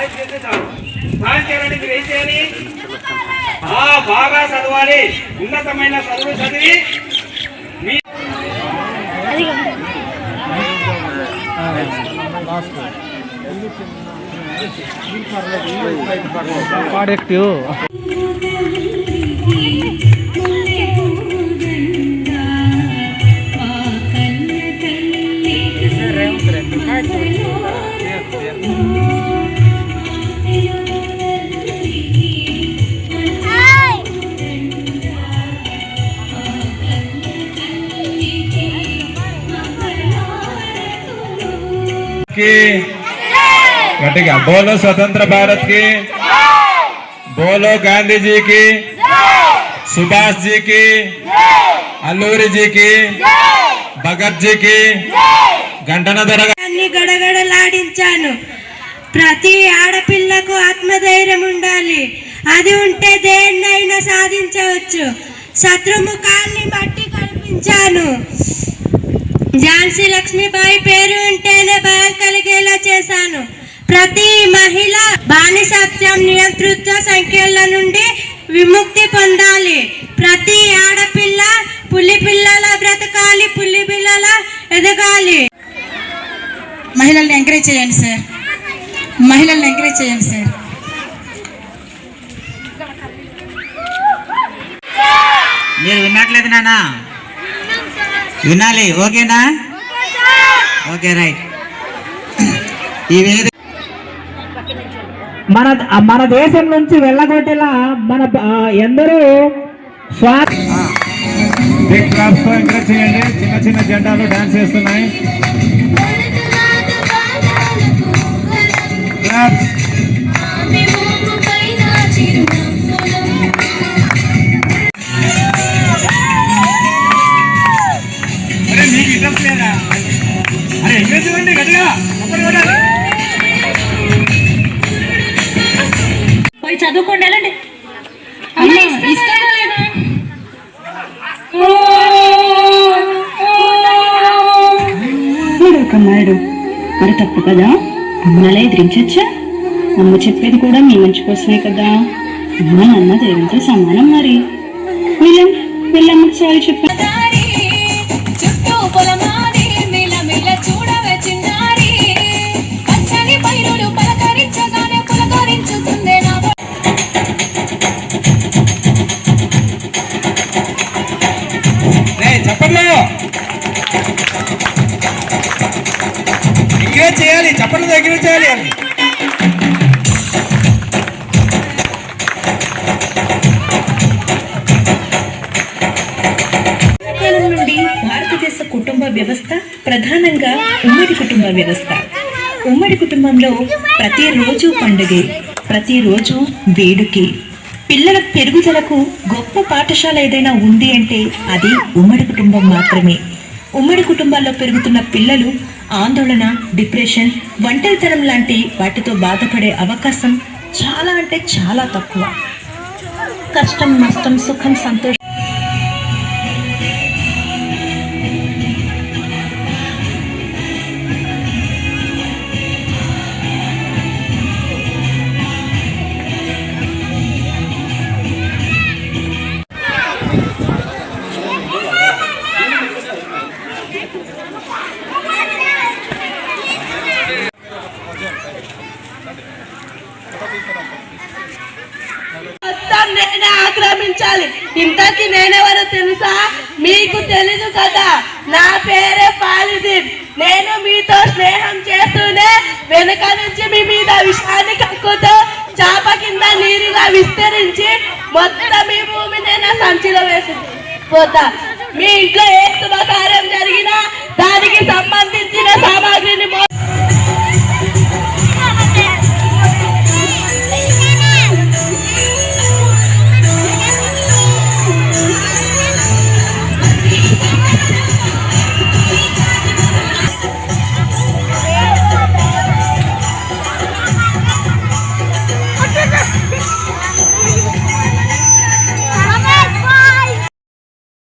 సాయం చేస్తే చాలు. సాయం చేయాలంటే మీరు ఏం చేయాలి? బాగా చదవాలి. ఉన్నతమైన చదువు చదివి మీ పాడెక్టివ్ की గట్టిగా. బోలో స్వతంత్ర భారత్కి. బోలో గాంధీజీకి. సుభాష్ జీకి అల్లూరి భగత్ జీకి గంటన దొరగాన్ని గడగడలాడించాను. ప్రతి ఆడపిల్లకు ఆత్మధైర్యం ఉండాలి. అది ఉంటే దేన్నైనా సాధించవచ్చు. శత్రుముఖాన్ని బట్టి కల్పించాను. ఝాన్సీ లక్ష్మీబాయి పేరు ఉంటేనే భయం కలిగేలా చేశాను. ప్రతి మహిళ బానిసత్వం నియంతృత్వ సంఖ్యల నుండి విముక్తి పొందాలి. ప్రతి ఆడపిల్ల పులి పిల్లల బ్రతకాలి పులి పిల్లల ఎదగాలి. మహిళల్ని ఎంకరేజ్ చేయండి సార్ మహిళల్ని ఎంకరేజ్ చేయండి సార్ మీరు విన్నట్లేదు నాన్న. వినాలి ఓకేనా? Okay right. ఈ వేదిక మన మన దేశం నుంచి వెళ్ళగొట్టేలా మన ఎందరో క్లాప్స్తో ఎంకరేజ్ చేయండి. చిన్న చిన్న జెండాలు డాన్స్ చేస్తున్నాయి. చదువుకోండి వెళ్ళండి కమ్మాడు మరి తప్పు కదా అమ్మలా ఎదిరించచ్చా అమ్మ చెప్పేది కూడా మీ మంచి కోసమే కదా అమ్మ నాన్న దేవునితో సమానం మరి వీళ్ళ వీళ్ళమ్మకి సారీ చెప్పా ఎంకరేజ్ చేయాలి చప్పట్లు ఎంకరేజ్ చేయాలి నుండి భారతదేశ కుటుంబ వ్యవస్థ ప్రధానంగా ఉమ్మడి కుటుంబ వ్యవస్థ. ఉమ్మడి కుటుంబంలో ప్రతిరోజు పండుగే ప్రతిరోజు వేడుకే. పిల్లల పెరుగుదలకు గొప్ప పాఠశాల ఏదైనా ఉంది అంటే అది ఉమ్మడి కుటుంబం మాత్రమే. ఉమ్మడి కుటుంబాల్లో పెరుగుతున్న పిల్లలు ఆందోళన డిప్రెషన్ ఒంటరితనం లాంటి వాటితో బాధపడే అవకాశం చాలా అంటే చాలా తక్కువ. కష్టం నష్టం సుఖం సంతోషం మొత్తం ఆక్రమించాలి. ఇంతకి నేనెవరో తెలుసా? మీకు తెలీదు కదా. నా పేరే పాలిదీన్ నేను మీతో స్నేహం చేస్తూనే వెనుక నుంచి మీ మీద విషాన్ని కక్కుతూ చాప కింద నీరుగా విస్తరించి మొత్తం మీ భూమిని నా సంచిలో వేసింది. పోతా. మీ ఇంట్లో ఏ శుభకార్యం జరిగినా దానికి సంబంధం